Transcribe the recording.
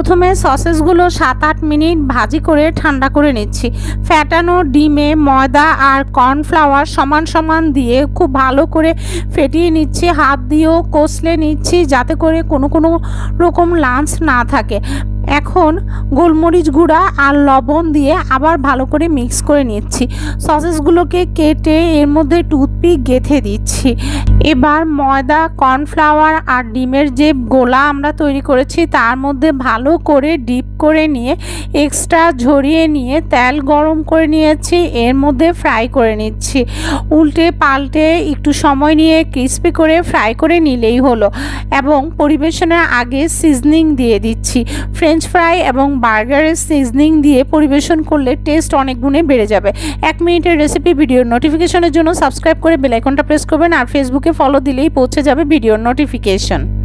প্রথমে সসেসগুলো সাত আট মিনিট ভাজি করে ঠান্ডা করে নিচ্ছি। ফ্যাটানো ডিমে ময়দা আর কর্নফ্লাওয়ার সমান সমান দিয়ে খুব ভালো করে ফেটিয়ে নিচ্ছি, হাত দিয়েও কষলে নিচ্ছি যাতে করে কোনো কোনো রকম লাঞ্চ না থাকে। এখন গোলমরিচ গুঁড়া আর লবণ দিয়ে আবার ভালো করে মিক্স করে নিচ্ছি। সসেসগুলোকে কেটে এর মধ্যে টুথপিক গেঁথে দিচ্ছি। এবার ময়দা কর্নফ্লাওয়ার আর ডিমের যে গোলা আমরা তৈরি করেছি, তার মধ্যে ভালো করে ডিপ করে নিয়ে এক্সট্রা ঝরিয়ে নিয়ে তেল গরম করে নিয়েছি, এর মধ্যে ফ্রাই করে নিচ্ছি। উল্টে পাল্টে একটু সময় নিয়ে ক্রিস্পি করে ফ্রাই করে নিলেই হলো। এবং পরিবেশনের আগে সিজনিং দিয়ে দিচ্ছি। ফ্রেঞ্চ ফ্রাই এবং বার্গারের সিজনিং দিয়ে পরিবেশন করলে টেস্ট অনেক গুণে বেড়ে যাবে। এক মিনিটের রেসিপি ভিডিওর নোটিফিকেশনের জন্য সাবস্ক্রাইব করে বেলাইকনটা প্রেস করবেন আর ফেসবুকে ফলো দিলেই পৌঁছে যাবে ভিডিওর নোটিফিকেশন